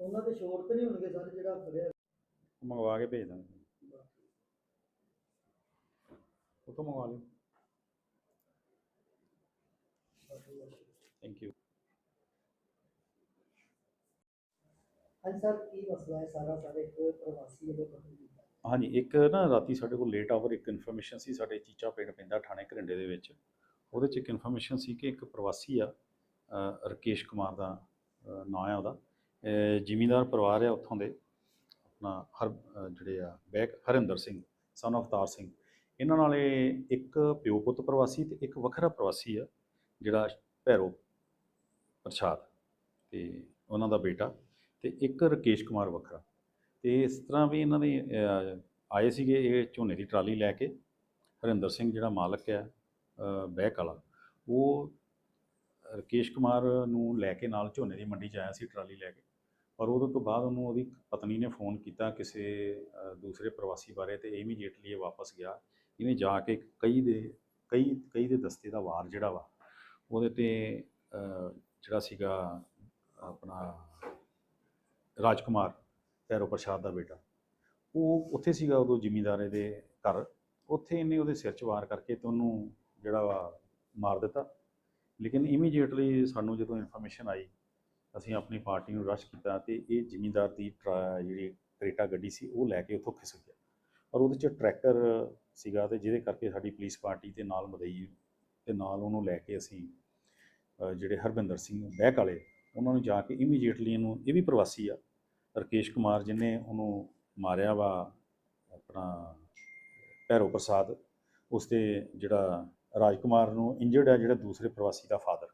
ਉਹਨਾਂ ਦੇ ਸ਼ੋਰ ਤੇ ਨਹੀਂ ਹੋਣਗੇ ਸਰ ਜਿਹੜਾ ਫੜਿਆ ਮੰਗਵਾ ਕੇ ਭੇਜ ਦਾਂਗੇ। ਉਹ ਤੋਂ ਮੰਗਵਾ ਲਿਓ। ਥੈਂਕ ਯੂ ਹਾਂਜੀ ਸਰ ਕੀ ਮਸਲਾ ਹੈ ਸਾਰਾ? ਸਾਰੇ ਇੱਕ ਪ੍ਰਵਾਸੀ ਵੱਲੋਂ ਕਤਲ ਕੀਤਾ ਹਾਂਜੀ ਇੱਕ ਨਾ ਰਾਤੀ ਸਾਡੇ ਕੋਲ ਲੇਟ ਆਵਰ ਇੱਕ ਇਨਫੋਰਮੇਸ਼ਨ ਸੀ ਸਾਡੇ ਚੀਚਾ ਪਿੰਡ ਪੈਂਦਾ ਥਾਣੇ ਘਰਿੰਡੇ ਦੇ ਵਿੱਚ। ਉਹਦੇ ਚ ਇੱਕ ਇਨਫੋਰਮੇਸ਼ਨ ਸੀ ਕਿ ਇੱਕ ਪ੍ਰਵਾਸੀ ਆ ਅ, ਰਕੇਸ਼ ਕੁਮਾਰ ਦਾ ਅ, ਨਾਂ ਹੈ ਉਹਦਾ। ਜ਼ਿਮੀਂਦਾਰ ਪਰਿਵਾਰ ਆ ਉੱਥੋਂ ਦੇ ਆਪਣਾ ਹਰ ਜਿਹੜੇ ਆ ਬੈਕ ਹਰਿੰਦਰ ਸਿੰਘ ਸਨ ਅਵਤਾਰ ਸਿੰਘ ਇਹਨਾਂ ਨਾਲ ਇਹ ਇੱਕ ਪਿਓ ਪੁੱਤ ਪ੍ਰਵਾਸੀ ਤੇ ਇੱਕ ਵੱਖਰਾ ਪ੍ਰਵਾਸੀ ਆ ਜਿਹੜਾ ਭੈਰੋ ਪ੍ਰਸ਼ਾਦ ਤੇ ਉਹਨਾਂ ਦਾ ਬੇਟਾ ਤੇ ਇੱਕ ਰਕੇਸ਼ ਕੁਮਾਰ ਵੱਖਰਾ। ਤੇ ਇਸ ਤਰ੍ਹਾਂ ਵੀ ਇਹਨਾਂ ਦੇ ਆਏ ਸੀਗੇ ਇਹ ਝੋਨੇ ਦੀ ਟਰਾਲੀ ਲੈ ਕੇ ਹਰਿੰਦਰ ਸਿੰਘ ਜਿਹੜਾ ਮਾਲਕ ਆ ਅਹ, ਬਹਿਕ ਵਾਲਾ ਉਹ ਰਕੇਸ਼ ਕੁਮਾਰ ਨੂੰ ਲੈ ਕੇ ਨਾਲ ਝੋਨੇ ਦੀ ਮੰਡੀ 'ਚ ਆਇਆ ਸੀ ਟਰਾਲੀ ਲੈ ਕੇ। ਪਰ ਉਹਦੇ ਤੋਂ ਬਾਅਦ ਉਹਨੂੰ ਉਹਦੀ ਪਤਨੀ ਨੇ ਫੋਨ ਕੀਤਾ ਕਿਸੇ ਦੂਸਰੇ ਪ੍ਰਵਾਸੀ ਬਾਰੇ ਤੇ ਇਮੀਡੀਏਟਲੀ ਇਹ ਵਾਪਸ ਗਿਆ। ਇਹਨੇ ਜਾ ਕੇ ਕਈ ਦੇ, ਕਈ ਕਈ ਦੇ ਦਸਤੇ ਦਾ ਵਾਰ ਜਿਹੜਾ ਵਾ, ਉਹਦੇ ਤੇ ਜਿਹੜਾ ਸੀਗਾ ਆਪਣਾ ਰਾਜਕੁਮਾਰ, ਭੈਰੋ ਪ੍ਰਸ਼ਾਦ ਦਾ ਬੇਟਾ, ਉਹ ਉੱਥੇ ਸੀਗਾ ਉਦੋਂ ਜ਼ਿਮੀਂਦਾਰੇ ਦੇ ਘਰ। ਉੱਥੇ ਇਹਨੇ ਉਹਦੇ ਸਿਰ 'ਚ ਵਾਰ ਕਰਕੇ ਤੇ ਉਹਨੂੰ ਜਿਹੜਾ ਵਾ ਮਾਰ ਦਿੱਤਾ। ਲੇਕਿਨ ਇਮੀਡੀਏਟਲੀ ਸਾਨੂੰ ਜਦੋਂ ਇਨਫੋਰਮੇਸ਼ਨ ਆਈ ਅਸੀਂ ਆਪਣੀ ਪਾਰਟੀ ਨੂੰ ਰਸ਼ ਕੀਤਾ ਤੇ ਇਹ ਜ਼ਿਮੀਂਦਾਰ ਦੀ ਟਰਾ- ਜਿਹੜੀ ਕਰੇਟਾ ਗੱਡੀ ਸੀ, ਉਹ ਲੈ ਕੇ ਉੱਥੋਂ ਖਿਸਕ ਗਿਆ। ਔਰ ਉਹਦੇ 'ਚ ਟਰੈਕਟਰ ਸੀਗਾ ਤੇ ਜਿਹਦੇ ਕਰਕੇ ਸਾਡੀ ਪੁਲਿਸ ਪਾਰਟੀ ਤੇ ਨਾਲ ਮਦਈ ਤੇ ਨਾਲ ਉਹਨੂੰ ਲੈ ਕੇ ਅਸੀਂ ਜਿਹੜੇ ਹਰਵਿੰਦਰ ਸਿੰਘ ਬਹਿਕ ਵਾਲੇ, ਉਹਨਾਂ ਨੂੰ ਜਾ ਕੇ ਇਮੀਡੀਏਟਲੀ ਇਹਨੂੰ, ਇਹ ਵੀ ਪ੍ਰਵਾਸੀ ਆ, ਰਕੇਸ਼ ਕੁਮਾਰ ਜਿਹਨੇ ਉਹਨੂੰ ਮਾਰਿਆ ਵਾ, ਆਪਣਾ ਭੈਰੋ ਪ੍ਰਸਾਦ ਉਸ ਤੇ ਜਿਹੜਾ ਰਾਜਕੁਮਾਰ ਨੂੰ ਇੰਜਰਡ ਹੈ ਜਿਹੜਾ ਦੂਸਰੇ ਪ੍ਰਵਾਸੀ ਦਾ ਫਾਦਰ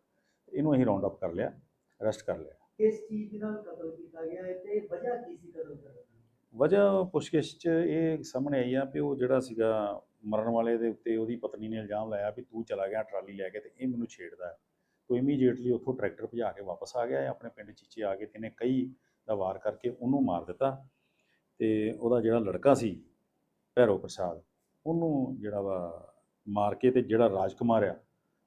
ਇਹਨੂੰ ਅਸੀਂ ਰਾਉਂਡ ਅਪ ਕਰ ਲਿਆ। ਅਰੈਸਟ ਕਰ ਲਿਆ। ਕਿਸ ਚੀਜ਼ ਦੇ ਨਾਲ ਕਤਲ ਕੀਤਾ ਗਿਆ ਹੈ ਤੇ ਵਜ੍ਹਾ ਕੀ ਸੀ ਕਤਲ ਕਰਨ ਦੀ? ਵਜ੍ਹਾ ਪੁੱਛਗਿੱਛ 'ਚ ਇਹ ਸਾਹਮਣੇ ਆਈ ਆ ਵੀ ਉਹ ਜਿਹੜਾ ਸੀਗਾ ਮਰਨ ਵਾਲੇ ਦੇ ਉੱਤੇ ਉਹਦੀ ਪਤਨੀ ਨੇ ਇਲਜ਼ਾਮ ਲਾਇਆ ਵੀ ਤੂੰ ਚਲਾ ਗਿਆ ਟਰਾਲੀ ਲੈ ਕੇ ਤੇ ਇਹ ਮੈਨੂੰ ਛੇੜਦਾ ਹੈ। ਤੋ ਇਮੀਡੀਏਟਲੀ ਉੱਥੋਂ ਟਰੈਕਟਰ ਭਜਾ ਕੇ ਵਾਪਸ ਆ ਗਿਆ ਆਪਣੇ ਪਿੰਡ ਚੀਚੇ ਆ ਕੇ ਤੇ ਇਹਨੇ ਕਈ ਦਾ ਵਾਰ ਕਰਕੇ ਉਹਨੂੰ ਮਾਰ ਦਿੱਤਾ ਤੇ ਉਹਦਾ ਜਿਹੜਾ ਲੜਕਾ ਸੀ ਭੈਰੋ ਪ੍ਰਸਾਦ ਉਹਨੂੰ ਜਿਹੜਾ ਵਾ ਮਾਰ ਕੇ ਤੇ ਜਿਹੜਾ ਰਾਜਕੁਮਾਰ ਆ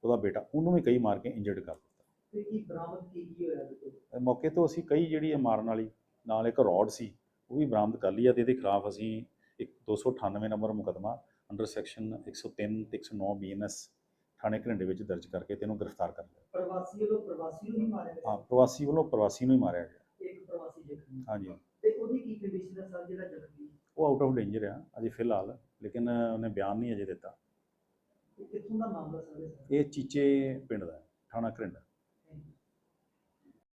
ਉਹਦਾ ਬੇਟਾ ਉਹਨੂੰ ਵੀ ਕਈ ਮਾਰ ਕੇ ਇੰਜਰਡ ਕਰ ਦਿੱਤਾ। ਤੇ ਕੀ ਬਰਾਮਦ ਕੀ ਕੀ ਹੋਇਆ ਇਹਦੇ ਤੋਂ ਇਹ ਮੌਕੇ ਤੋਂ ਅਸੀਂ ਕਈ ਜਿਹੜੀ ਇਹ ਮਾਰਨ ਵਾਲੀ ਨਾਲ ਇੱਕ ਰੋਡ ਸੀ ਉਹ ਵੀ ਬਰਾਮਦ ਕਰ ਲਈ ਆ ਤੇ ਇਹਦੇ ਖਿਲਾਫ ਅਸੀਂ ਇੱਕ 298 ਨੰਬਰ ਮੁਕੱਦਮਾ ਅੰਡਰ ਸੈਕਸ਼ਨ 103 ਤੇ 109 ਬੀਐਨਐਸ ਥਾਣੇ ਘਰਿੰਡੇ ਵਿੱਚ ਦਰਜ ਕਰਕੇ ਤੇ ਇਹਨੂੰ ਗ੍ਰਿਫਤਾਰ ਕਰ ਲਿਆ। ਪ੍ਰਵਾਸੀ ਵੱਲੋਂ ਪ੍ਰਵਾਸੀ ਨੂੰ ਹੀ ਮਾਰਿਆ ਹਾਂ ਗਿਆ ਪ੍ਰਵਾਸੀ ਵੱਲੋਂ ਪ੍ਰਵਾਸੀ ਨੂੰ ਹੀ ਮਾਰਿਆ ਗਿਆ। ਇੱਕ ਪ੍ਰਵਾਸੀ ਜ਼ਖਮੀ। ਹਾਂਜੀ। ਤੇ ਉਹਦੀ ਕੀ ਕੰਡੀਸ਼ਨ ਹੈ ਸਰ ਜਿਹੜਾ ਜ਼ਖਮੀ? ਉਹ ਆਊਟ ਆਫ ਡੇਂਜਰ ਆ ਅਜੇ ਫਿਲਹਾਲ ਲੇਕਿਨ ਉਹਨੇ ਬਿਆਨ ਨਹੀਂ ਅਜੇ ਦਿੱਤਾ। ਇਹ ਕਿੱਥੋਂ ਦਾ ਮਾਮਲਾ ਸਰ ਇਹ? ਚੀਚੇ ਪਿੰਡ ਦਾ ਹੈ, ਥਾਣਾ ਘਰਿੰਡਾ।